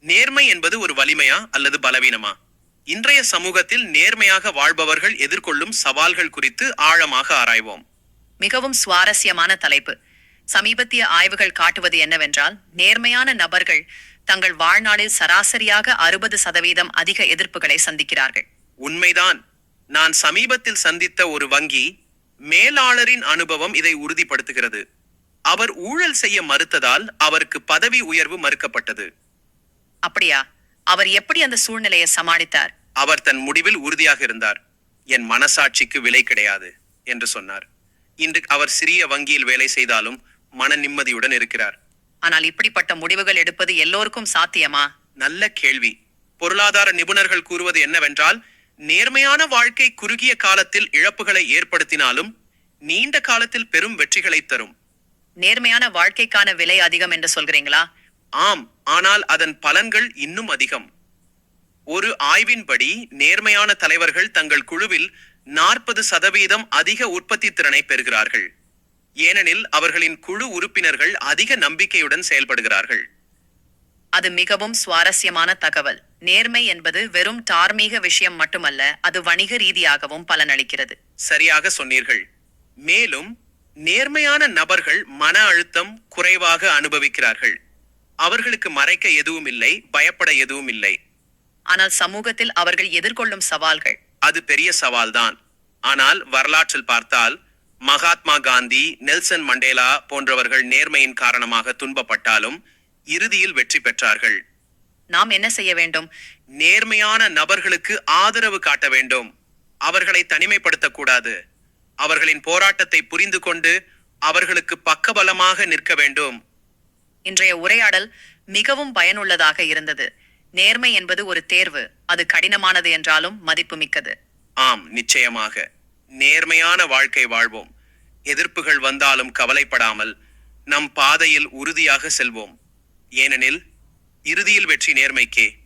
நேர்மை என்பது ஒரு வலிமையா அல்லது பலவீனமா? இன்றைய சமூகத்தில் நேர்மையாக வாழ்பவர்கள் எதிர்கொள்ளும் சவால்கள் குறித்து ஆழமாக ஆராய்வோம். மிகவும் சுவாரஸ்யமான தலைப்பு. சமீபத்திய ஆய்வுகள் காட்டுவது என்னவென்றால் நேர்மையான நபர்கள் தங்கள் வாழ்நாளில் சராசரியாக அறுபது சதவீதம் அதிக எதிர்ப்புகளை சந்திக்கிறார்கள். உண்மைதான். நான் சமீபத்தில் சந்தித்த ஒரு வங்கி மேலாளரின் அனுபவம் இதை உறுதிப்படுத்துகிறது. அவர் ஊழல் செய்ய மறுத்ததால் அவருக்கு பதவி உயர்வு மறுக்கப்பட்டது. அப்படியா? அவர் எப்படி அந்த சூழ்நிலையை சமாளித்தார்? அவர் தன் முடிவில் உறுதியாக இருந்தார். என் மனசாட்சிக்கு விலை கிடையாது என்று சொன்னார். இன்று அவர் சிறிய வங்கியில் வேலை செய்தாலும் மன நிம்மதியுடன் இருக்கிறார். ஆனால் இப்படிப்பட்ட முடிவுகள் எடுப்பது எல்லோருக்கும் சாத்தியமா? நல்ல கேள்வி. பொருளாதார நிபுணர்கள் கூறுவது என்னவென்றால் நேர்மையான வாழ்க்கை குறுகிய காலத்தில் இழப்புகளை ஏற்படுத்தினாலும் நீண்ட காலத்தில் பெரும் வெற்றிகளை தரும். நேர்மையான வாழ்க்கைக்கான விலை அதிகம் என்று சொல்கிறீங்களா? ஆம். ஆனால் அதன் பலன்கள் இன்னும் அதிகம். ஒரு ஆய்வின்படி நேர்மையான தலைவர்கள் தங்கள் குழுவில் நாற்பது சதவீதம் அதிக உற்பத்தி திறனை பெறுகிறார்கள். ஏனெனில் அவர்களின் குழு உறுப்பினர்கள் அதிக நம்பிக்கையுடன் செயல்படுகிறார்கள். அது மிகவும் சுவாரஸ்யமான தகவல். நேர்மை என்பது வெறும் தார்மீக விஷயம் மட்டுமல்ல அது வணிக ரீதியாகவும் பலனளிக்கிறது. சரியாக சொன்னீர்கள். மேலும் நேர்மையான நபர்கள் மன அழுத்தம் குறைவாக அனுபவிக்கிறார்கள். அவர்களுக்கு மறைக்க எதுவும் இல்லை பயப்பட எதுவும் இல்லை. ஆனால் சமூகத்தில் அவர்கள் எதிர்கொள்ளும் சவால்கள். அது பெரிய சவால்தான். ஆனால் வரலாற்றில் பார்த்தால் மகாத்மா காந்தி நெல்சன் மண்டேலா போன்றவர்கள் நேர்மையின் காரணமாக துன்பப்பட்டாலும் இறுதியில் வெற்றி பெற்றார்கள். நாம் என்ன செய்ய வேண்டும்? நேர்மையான நபர்களுக்கு ஆதரவு காட்ட வேண்டும். அவர்களை தனிமைப்படுத்தக்கூடாது. அவர்களின் போராட்டத்தை புரிந்து கொண்டு அவர்களுக்கு பக்கபலமாக நிற்க வேண்டும். இன்றைய உரையாடல் மிகவும் பயனுள்ளதாக இருந்தது. நேர்மை என்பது ஒரு தேர்வு அது கடினமானது என்றாலும் மதிப்புமிக்கது. ஆம் நிச்சயமாக. நேர்மையான வாழ்க்கை வாழ்வோம். எதிர்ப்புகள் வந்தாலும் கவலைப்படாமல் நம் பாதையில் உறுதியாக செல்வோம். ஏனெனில் இறுதியில் வெற்றி நேர்மைக்கே.